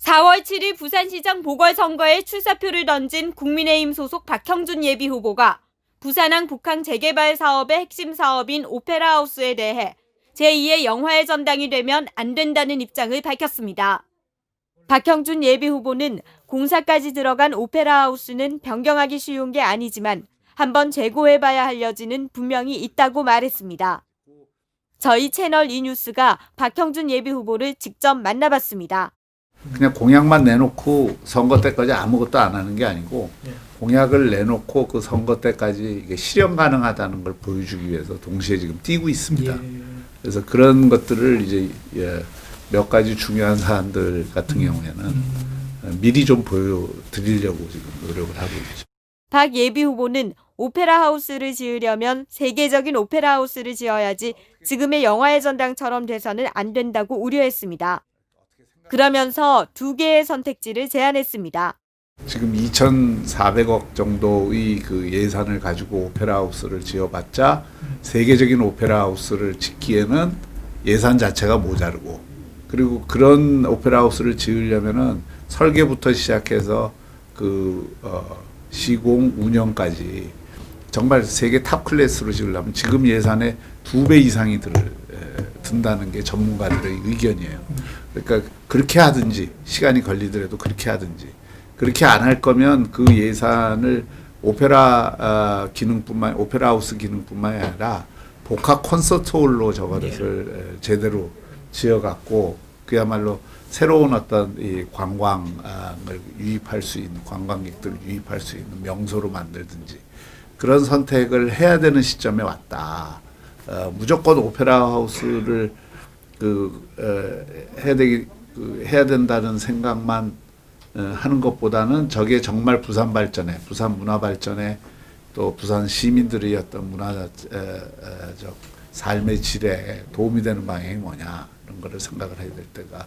(4월 7일) 부산시장 보궐선거에 출사표를 던진 국민의힘 소속 박형준 예비후보가 부산항 북항 재개발 사업의 핵심 사업인 오페라 하우스에 대해 제2의 영화의 전당이 되면 안 된다는 입장을 밝혔습니다. 박형준 예비후보는 공사까지 들어간 오페라 하우스는 변경하기 쉬운 게 아니지만 한번 재고해봐야 할 여지는 분명히 있다고 말했습니다. 저희 채널 이뉴스가 박형준 예비 후보를 직접 만나봤습니다. 그냥 공약만 내놓고 선거 때까지 아무것도 안 하는 게 아니고 예. 공약을 내놓고 그 선거 때까지 이게 실현 가능하다는 걸 보여주기 위해서 동시에 지금 뛰고 있습니다. 예. 그래서 그런 것들을 이제 예, 몇 가지 중요한 사안들 같은 경우에는 음. 미리 좀 보여드리려고 지금 노력을 하고 있죠. 박 예비 후보는 오페라 하우스를 지으려면 세계적인 오페라 하우스를 지어야지 지금의 영화의 전당처럼 돼서는 안 된다고 우려했습니다. 그러면서 두 개의 선택지를 제안했습니다. 지금 2,400억 정도의 그 예산을 가지고 오페라 하우스를 지어봤자 세계적인 오페라 하우스를 짓기에는 예산 자체가 모자르고 그리고 그런 오페라 하우스를 지으려면은 설계부터 시작해서 그 어, 시공 운영까지 정말 세계 탑 클래스로 지으려면 지금 예산의 두 배 이상이 들, 에, 든다는 게 전문가들의 의견이에요. 그러니까 그렇게 하든지 시간이 걸리더라도 그렇게 하든지 그렇게 안 할 거면 그 예산을 오페라 아, 기능뿐만 오페라 하우스 기능뿐만 아니라 복합 콘서트 홀로 저거를 에, 제대로 지어갖고 그야말로 새로운 어떤 이 관광을 유입할 수 있는 관광객들을 유입할 수 있는 명소로 만들든지 그런 선택을 해야 되는 시점에 왔다. 어, 무조건 오페라 하우스를 그 어, 해야 되기 그 해야 된다는 생각만 어, 하는 것보다는 저게 정말 부산 발전에 부산 문화 발전에 또 부산 시민들의 어떤 문화적 삶의 질에 도움이 되는 방향이 뭐냐 이런 거를 생각을 해야 될 때가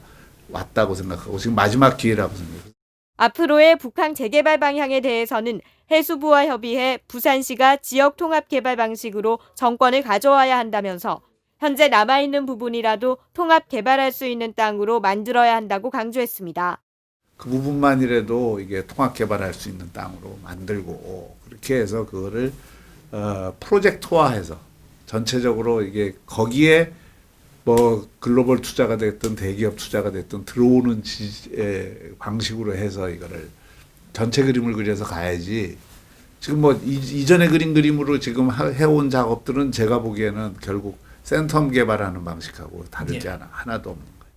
왔다고 생각하고 지금 마지막 기회라고 생각해요. 앞으로의 북한 재개발 방향에 대해서는 해수부와 협의해 부산시가 지역 통합 개발 방식으로 정권을 가져와야 한다면서 현재 남아있는 부분이라도 통합 개발할 수 있는 땅으로 만들어야 한다고 강조했습니다. 그 부분만이라도 이게 통합 개발할 수 있는 땅으로 만들고 그렇게 해서 그거를 어, 프로젝트화해서 전체적으로 이게 거기에 뭐 글로벌 투자가 됐든 대기업 투자가 됐든 들어오는 지, 에, 방식으로 해서 이거를 전체 그림을 그려서 가야지 지금 뭐 이, 이전의 그림 그림으로 지금 하- 해온 작업들은 제가 보기에는 결국 센텀 개발하는 방식하고 다르지 예. 않아 하나도 없는 거예요.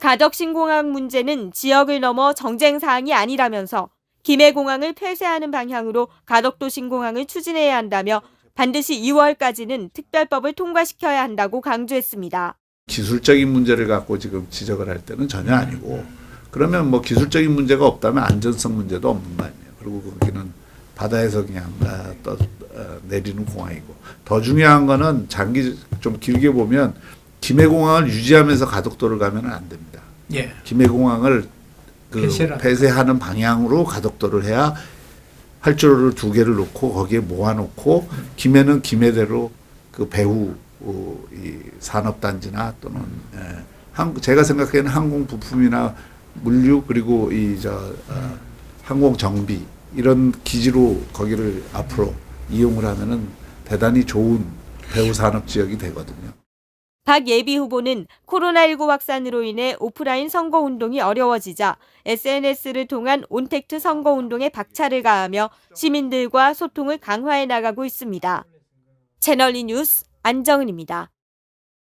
가덕 신공항 문제는 지역을 넘어 정쟁 사항이 아니라면서 김해공항을 폐쇄하는 방향으로 가덕도 신공항을 추진해야 한다며 반드시 2월까지는 특별법을 통과시켜야 한다고 강조했습니다. 기술적인 문제를 갖고 지금 지적을 할 때는 전혀 아니고 그러면 뭐 기술적인 문제가 없다면 안전성 문제도 없는 거 아니에요. 그리고 거기는 바다에서 그냥 아, 떠, 어, 내리는 공항이고 더 중요한 거는 장기 좀 길게 보면 김해공항을 유지하면서 가덕도를 가면 안 됩니다. 예. 김해공항을 그 폐쇄하는 방향으로 가덕도를 해야 활주로를 두 개를 놓고 거기에 모아놓고 김해는 김해대로 그 배후 어, 이 산업단지나 또는 에, 한, 제가 생각하기에는 항공 부품이나 물류 그리고 이저 어, 항공 정비 이런 기지로 거기를 앞으로 이용을 하면은 대단히 좋은 배후 산업 지역이 되거든요. 박 예비 후보는 코로나19 확산으로 인해 오프라인 선거 운동이 어려워지자 SNS를 통한 온택트 선거 운동에 박차를 가하며 시민들과 소통을 강화해 나가고 있습니다. 채널 이 뉴스 안정은입니다.